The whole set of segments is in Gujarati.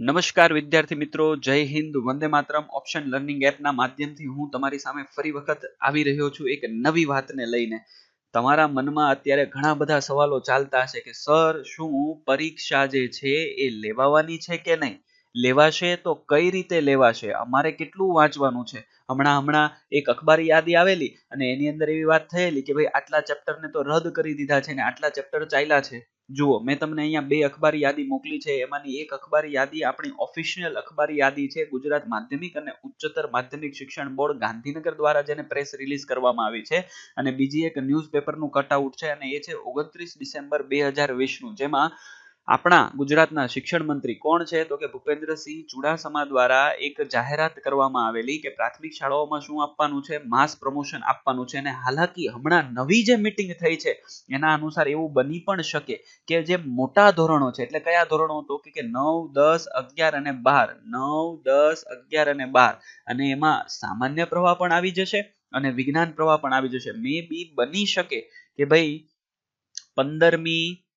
નમસ્કાર વિદ્યાર્થી મિત્રો, જય હિન્દ, વંદે માતરમ. ઓપ્શન લર્નિંગ એપના માધ્યમથી હું તમારી સામે ફરી વખત આવી રહ્યો છું એક નવી વાતને લઈને. તમારા મનમાં અત્યારે ઘણા બધા સવાલો ચાલતા હશે કે, સર, શું પરીક્ષા જે છે એ લેવાવાની છે કે નહીં? લેવાશે તો કઈ રીતે લેવાશે? અમારે કેટલું વાંચવાનું છે? હમણાં હમણાં એક અખબારી યાદી આવેલી અને એની અંદર એવી વાત થયેલી કે, ભાઈ, આટલા ચેપ્ટરને તો રદ કરી દીધા છે ને આટલા ચેપ્ટર ચાલ્યા છે. જુઓ, મેં તમને અહીંયા બે અખબારી યાદી મોકલી છે. એમાંની એક અખબારી યાદી આપણી ઓફિશિયલ અખબારી યાદી છે. ગુજરાત માધ્યમિક અને ઉચ્ચતર માધ્યમિક શિક્ષણ બોર્ડ ગાંધીનગર દ્વારા જેને પ્રેસ રિલીઝ કરવામાં આવી છે. અને બીજી એક ન્યૂઝપેપરનું કટઆઉટ છે અને એ છે ઓગણત્રીસ ડિસેમ્બર બે હજાર વીસનું જેમાં આપણા ગુજરાતના શિક્ષણ મંત્રી કોણ છે? તો કે ભૂપેન્દ્રસિંહ ચુડાસમા દ્વારા એક જાહેરાત કરવામાં આવેલી કે પ્રાથમિક શાળાઓમાં શું આપવાનું છે? માસ પ્રમોશન આપવાનું છે અને હાલાકી હમણાં નવી જે મિટિંગ થઈ છે, એના અનુસાર એવું બની પણ શકે કે જે મોટા ધોરણો છે, એટલે કયા ધોરણો તો કે નવ, દસ, અગિયાર અને બાર, નવ, દસ, અગિયાર અને બાર, અને એમાં સામાન્ય પ્રવાહ પણ આવી જશે અને વિજ્ઞાન પ્રવાહ પણ આવી જશે. મે બી બની શકે કે ભાઈ પંદરમી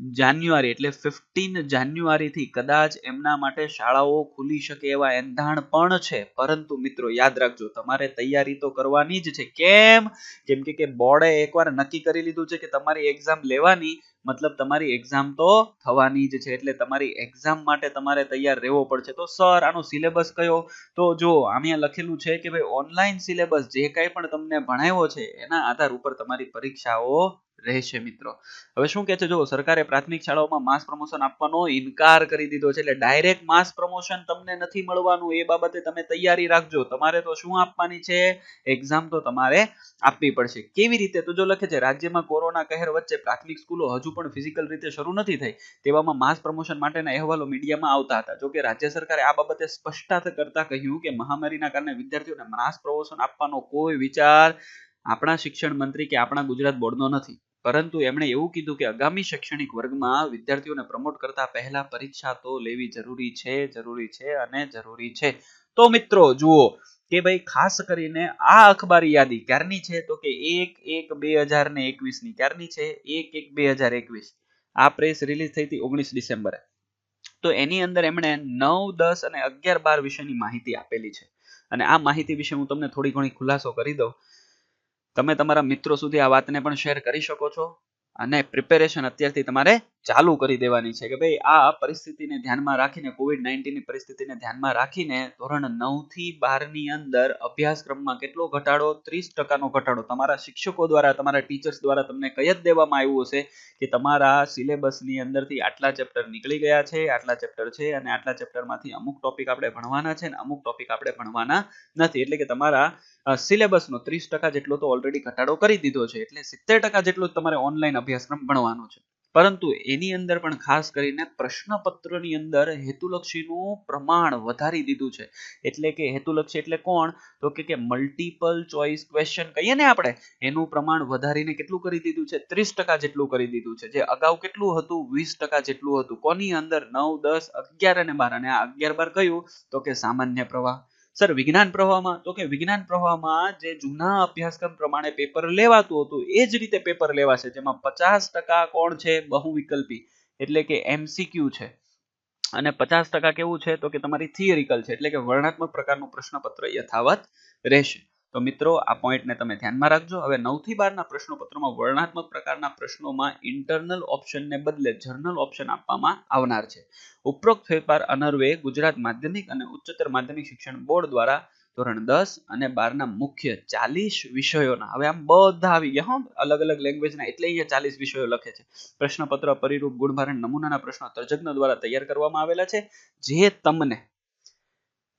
જાન્યુઆરી એટલે ફિફ્ટીન જાન્યુઆરીથી કદાચ એમના માટે શાળાઓ ખુલી શકે એવા એંધાણ પણ છે. પરંતુ મિત્રો, યાદ રાખજો, તમારે તૈયારી તો કરવાની જ છે. કેમ? કેમ કે બોર્ડે એકવાર નક્કી કરી લીધું છે કે તમારી એક્ઝામ લેવાની, મતલબ તમારી એક્ઝામ તો થવાની જ છે. એટલે તમારી એક્ઝામ માટે તમારે તૈયાર રહેવો પડશે. તો સર આનો સિલેબસ કયો? તો જો અહીંયા લખેલું છે કે ભાઈ ઓનલાઈન સિલેબસ જે કાંઈ પણ તમને ભણાવ્યો છે, એના આધાર ઉપર તમારી પરીક્ષાઓ રહેશે મિત્રો. હવે શું કે છે? જો સરકારે પ્રાથમિક શાળાઓમાં માસ પ્રમોશન આપવાનો ઇનકાર કરી દીધો છે, એટલે ડાયરેક્ટ માસ પ્રમોશન તમને નથી મળવાનું, એ બાબતે તમે તૈયારી રાખજો. તમારે તો શું આપવાની છે? એક્ઝામ તો તમારે આપવી પડશે. કેવી રીતે? તો જો લખે છે, રાજ્યમાં કોરોના કહેર વચ્ચે પ્રાથમિક સ્કૂલો હજુ પણ ફિઝિકલ રીતે શરૂ નથી થઈ. તેવામાં માસ પ્રમોશન માટેના અહેવાલો મીડિયામાં આવતા હતા. જો કે રાજ્ય સરકારે આ બાબતે સ્પષ્ટતા કરતા કહ્યું કે મહામારીના કારણે વિદ્યાર્થીઓને માસ પ્રમોશન આપવાનો કોઈ વિચાર આપણા શિક્ષણ મંત્રી કે આપણા ગુજરાત બોર્ડનો નથી. પરંતુ એમણે એવું કીધું કે આગામી શૈક્ષણિક વર્ગમાં વિદ્યાર્થીઓને પ્રમોટ કરતા પહેલા પરીક્ષા તો લેવી જરૂરી છે જરૂરી છે અને જરૂરી છે. તો મિત્રો, જુઓ કે ભાઈ ખાસ કરીને આ અખબારી યાદી ક્યારની છે? તો કે એક એક બે હજાર ને એકવીસની ક્યારની છે? એક એક બે હજાર એકવીસ. આ પ્રેસ રિલીઝ થઈ હતી ઓગણીસ ડિસેમ્બરે. તો એની અંદર એમણે નવ, દસ અને અગિયાર બાર વિશેની માહિતી આપેલી છે. અને આ માહિતી વિશે હું તમને થોડી ઘણી ખુલાસો કરી દઉં. તમે તમારા મિત્રો સુધી આ વાતને પણ શેર કરી શકો છો અને પ્રિપેરેશન અત્યારથી તમારે ચાલુ કરી દેવાની છે કે ભાઈ આ પરિસ્થિતિને ધ્યાનમાં રાખીને કોવિડ નાઇન્ટીનની પરિસ્થિતિને ધ્યાનમાં રાખીને ધોરણ નવથી બારની અંદર અભ્યાસક્રમમાં કેટલો ઘટાડો? ત્રીસ ટકાનો ઘટાડો. તમારા શિક્ષકો દ્વારા, તમારા ટીચર્સ દ્વારા તમને કહી જ દેવામાં આવ્યું હશે કે તમારા સિલેબસની અંદરથી આટલા ચેપ્ટર નીકળી ગયા છે, આટલા ચેપ્ટર છે અને આટલા ચેપ્ટરમાંથી અમુક ટોપિક આપણે ભણવાના છે અને અમુક ટોપિક આપણે ભણવાના નથી. એટલે કે તમારા સિલેબસનો ત્રીસ ટકા જેટલો તો ઓલરેડી ઘટાડો કરી દીધો છે. એટલે સિત્તેર ટકા જેટલો તમારે ઓનલાઈન અભ્યાસક્રમ ભણવાનો છે. પરંતુ એની અંદર પણ ખાસ કરીને પ્રશ્નપત્રની અંદર હેતુલક્ષીનું પ્રમાણ વધારી દીધું છે. એટલે કે હેતુલક્ષી એટલે કોણ? તો કે મલ્ટિપલ ચોઇસ ક્વેશ્ચન કહીએ ને આપણે, એનું પ્રમાણ વધારીને કેટલું કરી દીધું છે? ત્રીસ ટકા જેટલું કરી દીધું છે. જે અગાઉ કેટલું હતું? વીસ ટકા જેટલું હતું. કોની અંદર? નવ, દસ, અગિયાર અને બાર. અને આ અગિયાર બાર કયું? તો કે સામાન્ય પ્રવાહ. સર, વિજ્ઞાન પ્રવાહમાં, તો કે વિજ્ઞાન પ્રવાહમાં જે જૂના અભ્યાસક્રમ પ્રમાણે પેપર લેવાતું હતું, એ જ રીતે પેપર લેવાશે, જેમાં પચાસ ટકા કોણ છે? બહુવિકલ્પી, એટલે કે એમસીક્યુ છે. અને પચાસ ટકા કેવું છે? તો કે તમારી થિયરિકલ છે, એટલે કે વર્ણાત્મક પ્રકારનું પ્રશ્નપત્ર યથાવત રહેશે. તો મિત્રો, આ પોઈન્ટને તમે ધ્યાનમાં રાખજો. હવે નવથી બારના પ્રશ્નપત્રમાં વર્ણાત્મક પ્રકારના પ્રશ્નોમાં ઇન્ટરનલ ઓપ્શનને બદલે જર્નલ ઓપ્શન આપવામાં આવનાર છે. ઉપરોક્ત ફેરફાર અનર્વે ગુજરાત માધ્યમિક અને ઉચ્ચતર માધ્યમિક શિક્ષણ બોર્ડ દ્વારા ધોરણ દસ અને બારના મુખ્ય ચાલીસ વિષયોના. હવે આમ બધા આવી ગયા, હં. અલગ અલગ લેંગ્વેજના એટલે અહીંયા ચાલીસ વિષયો લખે છે. પ્રશ્નપત્ર, પરિરૂપ, ગુણભારણ, નમૂનાના પ્રશ્નો, તજજ્ઞ દ્વારા તૈયાર કરવામાં આવેલા છે. જે તમને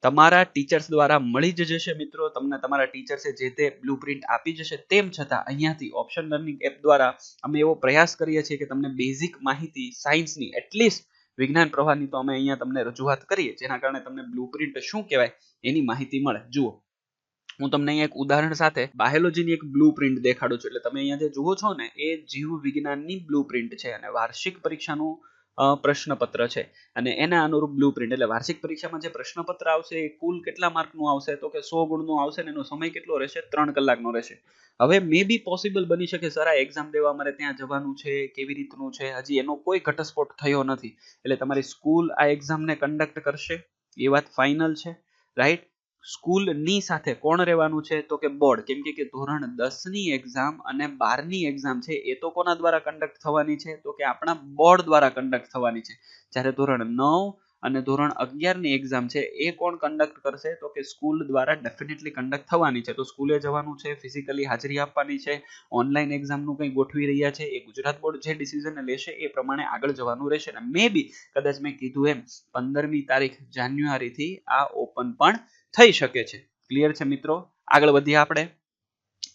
તમારા ટીચર્સ દ્વારા મળી જ જશે મિત્રો. તમને તમારા ટીચર્સે જે તે બ્લુ પ્રિન્ટ આપી જશે તેમ છતાં અહીંયાથી ઓપ્શન લર્નિંગ એપ દ્વારા અમે એવો પ્રયાસ કરીએ છીએ કે તમને બેઝિક માહિતી સાયન્સની એટલીસ્ટ વિજ્ઞાન પ્રવાહની તો અમે અહીંયા તમને રજૂઆત કરીએ. જેના કારણે તમને બ્લુ પ્રિન્ટ શું કહેવાય એની માહિતી મળે. જુઓ. હું તમને અહીંયા એક ઉદાહરણ સાથે બાયોલોજીની એક બ્લુ પ્રિન્ટ દેખાડું છું. એટલે તમે અહીંયા જે જુઓ છો ને, એ જીવ વિજ્ઞાનની બ્લુ પ્રિન્ટ છે અને વાર્ષિક પરીક્ષાનું પ્રશ્નપત્ર છે. અને એના અનુરૂપ બ્લુ પ્રિન્ટ એટલે વાર્ષિક પરીક્ષામાં જે પ્રશ્નપત્ર આવશે એ કુલ કેટલા માર્કનું આવશે? તો કે સો ગુણનું આવશે ને એનો સમય કેટલો રહેશે? ત્રણ કલાકનો રહેશે. હવે મે બી પોસિબલ બની શકે સર આ એક્ઝામ દેવા મારે ત્યાં જવાનું છે, કેવી રીતનું છે? હજી એનો કોઈ ઘટસ્ફોટ થયો નથી. એટલે તમારી સ્કૂલ આ એક્ઝામને કન્ડક્ટ કરશે. એ વાત ફાઇનલ છે. રાઈટ સ્કૂલની સાથે કોણ રહેવાનું છે? તો કે બોર્ડ. કેમ કે ધોરણ દસની એક્ઝામ અને બારની એક્ઝામ છે, એ તો કોના દ્વારા કન્ડક્ટ થવાની છે? તો કે આપણા બોર્ડ દ્વારા કન્ડક્ટ થવાની છે. જ્યારે ધોરણ નવ અને ધોરણ અગિયારની એક્ઝામ છે, એ કોણ કન્ડક્ટ કરશે? તો કે સ્કૂલ દ્વારા ડેફિનેટલી કન્ડક્ટ થવાની છે. તો સ્કૂલે જવાનું છે ફિઝિકલી હાજરી આપવાની છે ઓનલાઈન એક્ઝામનું કંઈ ગોઠવી રહ્યા છે, એ ગુજરાત બોર્ડ જે ડિસિઝન લેશે, એ પ્રમાણે આગળ જવાનું રહેશે. અને મે બી કદાચ મેં કીધું એમ, પંદરમી તારીખ જાન્યુઆરીથી આ ઓપન પણ થઈ શકે છે. ક્લિયર છે મિત્રો? આગળ વધીએ આપણે.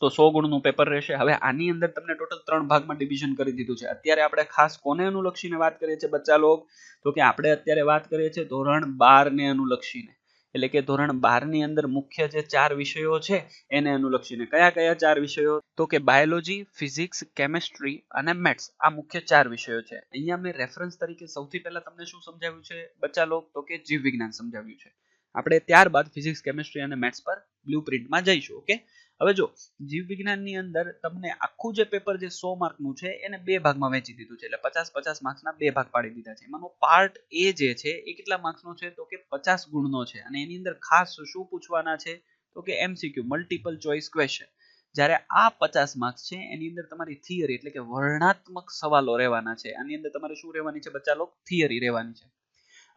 તો સો ગુણનું પેપર રહેશે. હવે આની અંદર તમને ટોટલ ત્રણ ભાગમાં ડિવિઝન કરી દીધું છે. અત્યારે આપણે ખાસ કોને અનુલક્ષીને વાત કરીએ છીએ બચ્ચા લોક તો કે આપણે અત્યારે વાત કરીએ છીએ ધોરણ બાર ને અનુલક્ષીને. એટલે કે ધોરણ બારની અંદર મુખ્ય જે ચાર વિષયો છે, એને અનુલક્ષીને. કયા કયા ચાર વિષયો? તો કે બાયોલોજી ફિઝિક્સ કેમેસ્ટ્રી અને મેથ્સ આ મુખ્ય ચાર વિષયો છે. અહીંયા મેં રેફરન્સ તરીકે સૌથી પહેલા તમને શું સમજાવ્યું છે બચ્ચા લોક તો કે જીવ વિજ્ઞાન સમજાવ્યું છે. આપણે ત્યારબાદ ફિઝિક્સ કેમેસ્ટ્રી અને મેથ્સ પર બ્લુ પ્રિન્ટમાં જઈશું ઓકે હવે જો જીવ વિજ્ઞાનની અંદર તમને આખું જે પેપર જે સો માર્કનું છે, એને બે ભાગમાં વહેંચી દીધું છે, એટલે પચાસ પચાસ માર્ક્સના બે ભાગ પાડી દીધા છે. એમાંનો પાર્ટ એ જે છે, એ કેટલા માર્ક્સનો છે? તો કે પચાસ ગુણનો છે. અને એની અંદર ખાસ શું પૂછવાના છે? તો કે એમસીક્યુ મલ્ટિપલ ચોઇસ ક્વેશ્ચન જ્યારે આ પચાસ માર્ક્સ છે, એની અંદર તમારી થિયરી એટલે કે વર્ણનાત્મક સવાલો રહેવાના છે. આની અંદર તમારે શું રહેવાની છે બચ્ચા લોકો થિયરી રહેવાની છે.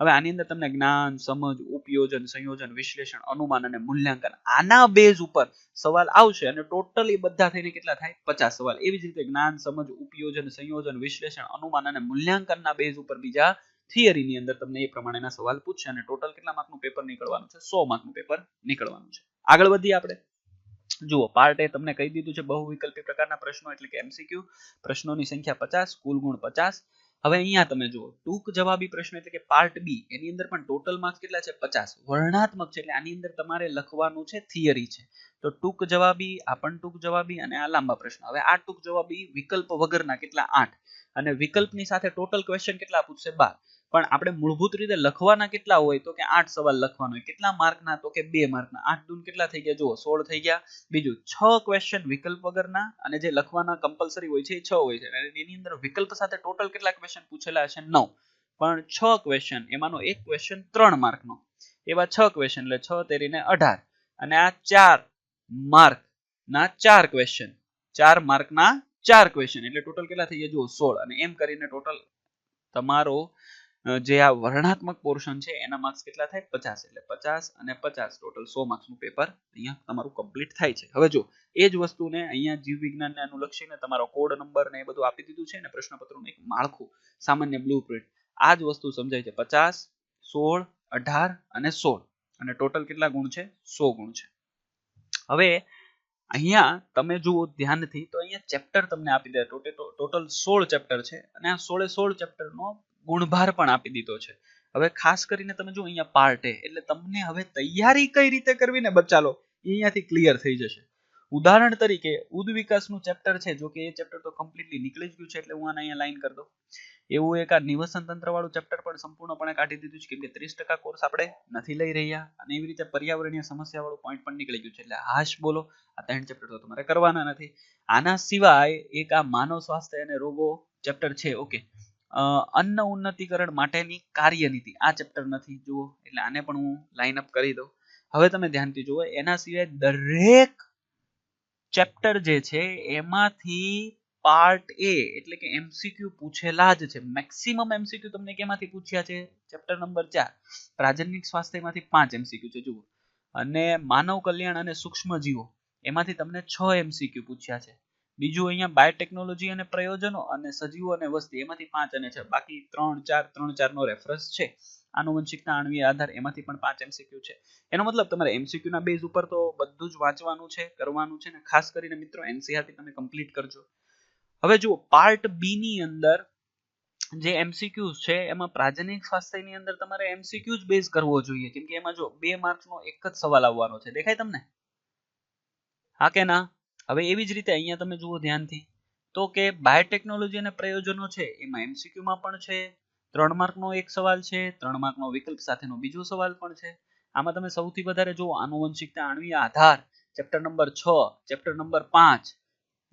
હવે આની અંદર તમને જ્ઞાન, સમજ, ઉપયોજન, સંયોજન, વિશ્લેષણ, અનુમાન અને મૂલ્યાંકન આના બેઝ ઉપર સવાલ આવશે અને ટોટલી બધા થઈને કેટલા થાય? પચાસ સવાલ. એવી જ રીતે જ્ઞાન, સમજ, ઉપયોજન, સંયોજન, વિશ્લેષણ, અનુમાન અને મૂલ્યાંકનના બેઝ ઉપર બીજા થિયરીની અંદર તમને એ પ્રમાણેના સવાલ પૂછશે અને ટોટલ કેટલા માર્કનું પેપર નીકળવાનું છે? સો માર્કનું પેપર નીકળવાનું છે. આગળ વધીએ આપણે. જુઓ પાર્ટ એ તમને કહી દીધું છે બહુ વિકલ્પી પ્રકારના પ્રશ્નો એટલે કે એમસીક્યુ પ્રશ્નોની સંખ્યા પચાસ, કુલ ગુણ પચાસ. હવે અહીંયા તમે જુઓ, ટૂંક જવાબી પ્રશ્ન એટલે કે પાર્ટ બી એની અંદર પણ ટોટલ માર્ક્સ કેટલા છે? પચાસ. વર્ણાત્મક છે એટલે આની અંદર તમારે લખવાનું છે થિયરી છે. તો ટૂંક જવાબી, આ પણ ટૂંક જવાબી અને આ લાંબા પ્રશ્ન. હવે આ ટૂંક જવાબી વિકલ્પ વગરના કેટલા? આઠ. અને વિકલ્પની સાથે ટોટલ ક્વેશ્ચન કેટલા પૂછશે? બાર. પણ આપણે મૂળભૂત રીતે લખવાના કેટલા હોય તો કે આઠ સવાલ લખવાનો હોય. કેટલા માર્કના તો કે બે માર્કના. આઠ દૂન કેટલા થઈ ગયા? જુઓ, સોળ થઈ ગયા. બીજું, છ ક્વેશ્ચન વિકલ્પ વગરના અને જે લખવાના કમ્પલસરી હોય છે એ છ હોય છે. એની અંદર વિકલ્પ સાથે ટોટલ કેટલા ક્વેશ્ચન પૂછેલા હશે? નવ. પણ છ ક્વેશ્ચન એમાંનો એક ક્વેશ્ચન ત્રણ માર્કનો. એવા છ ક્વેશ્ચન એટલે છ તેરીને અઢાર. અને આ ચાર માર્ક ના ચાર ક્વેશ્ચન ચાર માર્કના ચાર ક્વેશ્ચન એટલે ટોટલ કેટલા થઈ ગયા? જુઓ, સોળ. અને એમ કરીને ટોટલ તમારો જે આ વર્ણાત્મક પોર્શન છે, એના માર્ક્સ કેટલા થાય? પચાસ. એટલે પચાસ અને પચાસ ટોટલ સો માર્ક્સનું પેપર અહીંયા તમારું કમ્પ્લીટ થાય છે. હવે જો એ જ વસ્તુને અહીંયા જીવ વિજ્ઞાનને અનુલક્ષીને તમારો કોડ નંબર ને એ બધું આપી દીધું છે ને પ્રશ્નપત્રનું એક માળખું, સામાન્ય બ્લુ પ્રિન્ટ આ જ વસ્તુ સમજાય છે. પચાસ, સોળ, અઢાર અને સોળ. અને ટોટલ કેટલા ગુણ છે? સો ગુણ છે. હવે અહીંયા તમે જુઓ ધ્યાનથી, તો અહીંયા ચેપ્ટર તમને આપી દે. ટોટલ સોળ ચેપ્ટર છે અને આ સોળે સોળ ચેપ્ટરનો ગુણભાર પણ આપી દીધો છે. હવે ખાસ કરીને તમે જો અહીંયા પાર્ટ એ એટલે તમને હવે તૈયારી કઈ રીતે કરવી ને બચાલો અહીંયાથી ક્લિયર થઈ જશે. ઉદાહરણ તરીકે ઉદવિકાસનું ચેપ્ટર છે, જો કે એ ચેપ્ટર તો કમ્પ્લીટલી નીકળી જ ગયું છે, એટલે હું આને અહીંયા લાઈન કરી દઉં. એવું એક આ નિવસન તંત્રવાળું ચેપ્ટર પણ સંપૂર્ણપણે કાઢી દીધું છે, કેમ કે ત્રીસ ટકા કોર્સ આપણે નથી લઈ રહ્યા, અને એવી રીતે પર્યાવરણીય સમસ્યા વાળું પોઈન્ટ પણ નીકળી ગયું છે, એટલે હાશ બોલો, આ ત્રણ ચેપ્ટર તો તમારે કરવાના નથી. આના સિવાય એક આ માનવ સ્વાસ્થ્ય અને રોગો ચેપ્ટર છે ઓકે અન્ન ઉન્નતિકરણ માટેની કાર્યનીતિ. આ ચેપ્ટર નથી, જુઓ. એટલે આને પણ હું લાઇન અપ કરી દઉં. હવે તમે ધ્યાનથી જુઓ, એના સિવાય દરેક ચેપ્ટર જે છે, એમાંથી પાર્ટ એ એટલે કે એમસીક્યુ પૂછેલા જ છે. મેક્સિમમ એમસીક્યુ તમને કેમાંથી પૂછ્યા છે? ચેપ્ટર નંબર ચાર. પ્રાજનિક સ્વાસ્થ્યમાંથી પાંચ એમસીક્યુ છે, જુઓ. અને માનવ કલ્યાણ અને સૂક્ષ્મ જીવો એમાંથી તમને છ એમસીક્યુ પૂછ્યા છે. બીજું અહીંયા બાયોટેકનોલોજી અને પ્રયોજનો અને સજીવો અને વસ્તી, એમાંથી પાંચ અને છે. બાકી ત્રણ, ચાર ત્રણ ચાર નો રેફરન્સ છે આનુવંશિકતા આણવીય આધાર એમાંથી પણ પાંચ એમસીક્યુ છે. એનો મતલબ તમારે એમસીક્યુ ના બેઝ ઉપર તો બધું જ વાંચવાનું છે, કરવાનું છે ને ખાસ કરીને મિત્રો એનસીઆરટી તમે કમ્પ્લીટ કરજો. હવે જુઓ પાર્ટ બી ની અંદર જે એમસીક્યુ છે, એમાં પ્રાજનિક સ્વાસ્થ્યની અંદર તમારે એમસીક્યુ જ બેઝ કરવો જોઈએ. કેમ કે એમાં જો બે માર્ક્સનો એક જ સવાલ આવવાનો છે. દેખાય તમને? હા કે ના? હવે એવી જ રીતે અહીંયા તમે જુઓ ધ્યાનથી, તો કે બાયોટેકનોલોજી અને પ્રયોજનો છે, એમાં એમસીક્યુમાં પણ છે, ત્રણ માર્કનો એક સવાલ છે, ત્રણ માર્કનો વિકલ્પ સાથેનો બીજો સવાલ પણ છે. આમાં તમે સૌથી વધારે જુઓ આનુવંશિકતા આણવી, આધાર ચેપ્ટર નંબર છ ચેપ્ટર નંબર પાંચ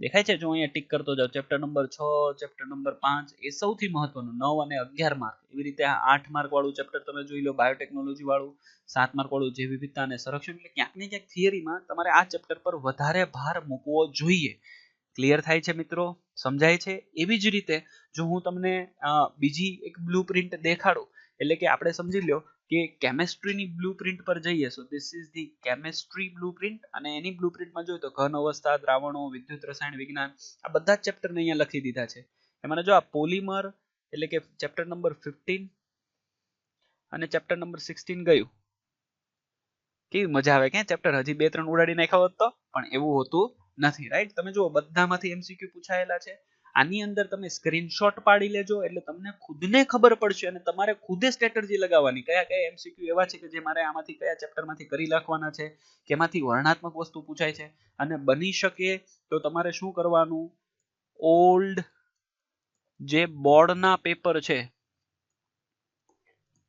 દેખાય છે? જો અહીંયા ટીક કરતો જાઓ ચેપ્ટર નંબર છ ચેપ્ટર નંબર પાંચ, એ સૌથી મહત્વનું, નવ અને અગિયાર માર્ક એવી રીતે આ આઠ માર્ક વાળું ચેપ્ટર તમે જોઈ લો બાયોટેકનોલોજી વાળું, સાત માર્ક વાળું જે વિવિધતા અને સંરક્ષણ. એટલે ક્યાંક ને ક્યાંક થિયરીમાં તમારે આ ચેપ્ટર પર વધારે ભાર મૂકવો જોઈએ. ક્લિયર થાય છે મિત્રો? સમજાય છે? એવી જ રીતે જો હું તમને બીજી એક બ્લુ પ્રિન્ટ દેખાડું, એટલે કે આપણે સમજી લ્યો કે કેમેસ્ટ્રીની બ્લુ પ્રિન્ટ પર જઈએ so this is the chemistry blue print અને એની બ્લુ પ્રિન્ટમાં જોઈએ તો ઘન અવસ્થા, દ્રાવણો, વિદ્યુત રસાયણ, વિજ્ઞાન, આ બધા જ ચેપ્ટરને અહીંયા લખી દીધા છે. એમાં જો આ પોલિમર એટલે કે ચેપ્ટર નંબર ફિફ્ટીન અને ચેપ્ટર નંબર સિક્સટીન ગયું. કેવી મજા આવે કે ચેપ્ટર હજી બે ત્રણ ઉડાડી નાખ્યા હોત તો, પણ એવું હોતું નથી રાઈટ તમે જુઓ, બધામાંથી એમસીક્યુ પૂછાયેલા છે. આની અંદર તમે સ્ક્રીનશોટ પાડી લેજો એટલે તમને ખુદને ખબર પડશે અને તમારે ખુદે સ્ટ્રેટર્જી લગાવવાની. કયા કયા એમસીક્યુ એવા છે કે જે મારે આમાંથી કયા ચેપ્ટરમાંથી કરી નાખવાના છે, કેમાંથી વર્ણાત્મક વસ્તુ પૂછાય છે અને બની શકે તો તમારે શું કરવાનું? ઓલ્ડ જે બોર્ડના પેપર છે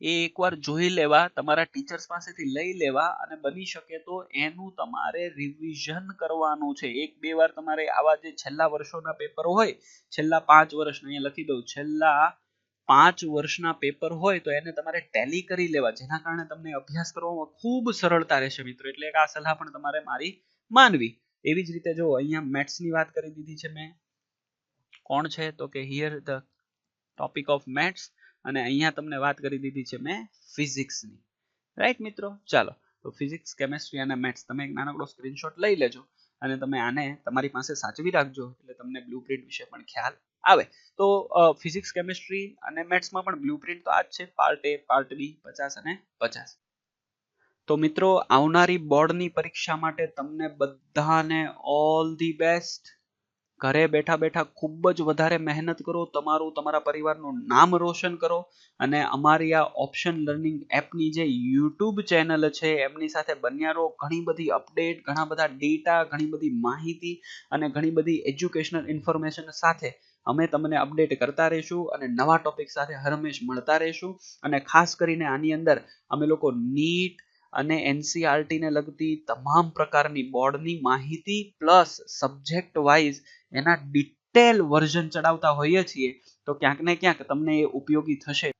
એ એકવાર જોઈ લેવા, તમારા ટીચર્સ પાસેથી લઈ લેવા અને બની શકે તો એનું તમારે રિવિઝન કરવાનું છે. એક બે વાર તમારે આવા જે છેલ્લા વર્ષોના પેપર હોય, છેલ્લા પાંચ વર્ષના, અહીંયા લખી દઉં, છેલ્લા પાંચ વર્ષના પેપર હોય તો એને તમારે ટેલી કરી લેવા. જેના કારણે તમને અભ્યાસ કરવામાં ખૂબ સરળતા રહેશે મિત્રો. એટલે આ સલાહ પણ તમારે મારી માનવી. એવી જ રીતે જો અહીંયા મેથ્સની વાત કરી દીધી છે મેં. કોણ છે? તો કે here the topic of maths અને અહીંયા તમને વાત કરી દીધી છે મેં ફિઝિક્સની. રાઈટ મિત્રો? ચાલો, તો ફિઝિક્સ, કેમેસ્ટ્રી અને મેથ્સ, તમે એક નાનકડો સ્ક્રીનશોટ લઈ લેજો અને તમે આને તમારી પાસે સાચવી રાખજો એટલે તમને બ્લુપ્રિન્ટ વિશે પણ ખ્યાલ આવે. તો ફિઝિક્સ, કેમેસ્ટ્રી અને મેથ્સમાં પણ બ્લુપ્રિન્ટ તો આ જ છે. પાર્ટ એ પાર્ટ બી પચાસ અને પચાસ. તો મિત્રો, આવનારી બોર્ડની પરીક્ષા માટે તમને બધાને ઓલ ધી બેસ્ટ. ઘરે બેઠા બેઠા ખૂબ જ વધારે મહેનત કરો, તમારું, તમારા પરિવારનું નામ રોશન કરો અને અમારી આ ઓપ્શન લર્નિંગ એપની જે યુટ્યુબ ચેનલ છે, એમની સાથે બન્યા રહો. ઘણી બધી અપડેટ, ઘણા બધા ડેટા, ઘણી બધી માહિતી અને ઘણી બધી એજ્યુકેશનલ ઇન્ફોર્મેશન સાથે અમે તમને અપડેટ કરતા રહીશું અને નવા ટોપિક સાથે હરમેશ મળતા રહીશું. અને ખાસ કરીને આની અંદર અમે લોકો નીટ અને એનસીઆરટીને લગતી તમામ પ્રકારની બોર્ડની માહિતી પ્લસ સબ્જેક્ટ વાઇઝ એના ડિટેલ વર્ઝન ચડાવતા હોઈએ છીએ, તો ક્યાંક ને ક્યાંક તમને એ ઉપયોગી થશે.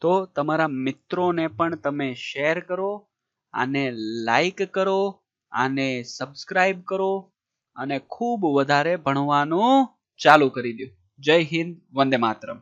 તો તમારા મિત્રોને પણ તમે શેર કરો, આને લાઈક કરો, આને સબસ્ક્રાઇબ કરો, અને ખૂબ વધારે ભણવાનું ચાલુ કરી દો. જય હિન્દ, વંદે માતરમ.